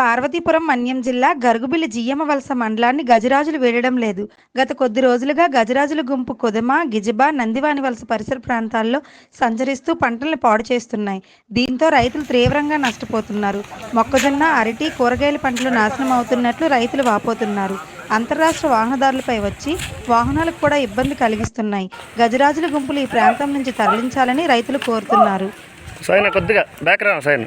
పార్వతీపురం మన్యం జిల్లా గరుగుబిల్లి జియ్యమ వలస మండలాన్ని గజరాజులు వీడడం లేదు. గత కొద్ది రోజులుగా గజరాజుల గుంపు కొదమ గిజబా నందివాని వలస పరిసర ప్రాంతాల్లో సంచరిస్తూ పంటలను పాడు చేస్తున్నాయి. దీంతో రైతులు తీవ్రంగా నష్టపోతున్నారు. మొక్కజొన్న అరటి కూరగాయల పంటలు నాశనం అవుతున్నట్లు రైతులు వాపోతున్నారు. అంతర్రాష్ట్ర వాహనదారులపై వచ్చి వాహనాలకు కూడా ఇబ్బంది కలిగిస్తున్నాయి. గజరాజుల గుంపులు ఈ ప్రాంతం నుంచి తరలించాలని రైతులు కోరుతున్నారు. సైన కొద్దిగా బ్యాక్ రా సైన్.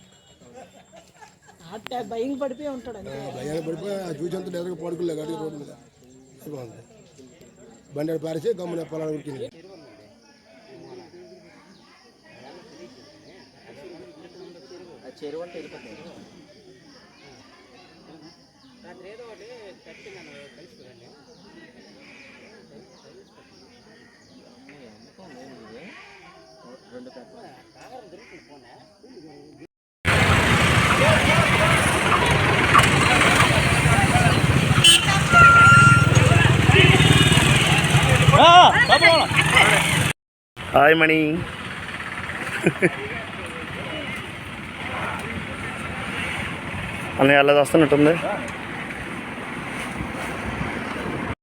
భయం పడిపోయి ఉంటాడు అంతే. భయాన్ని పడిపోయి ఆ చూసేంత ఎదురుగా పడుకోలే గడికి రోడ్డు మీద బాగుంది బండి ఆడ పారేసి గమ్మున పొలాలు ఉరికింది హాయ్ మణి. అన్నీ వెళ్ళదు వస్తున్నట్టుంది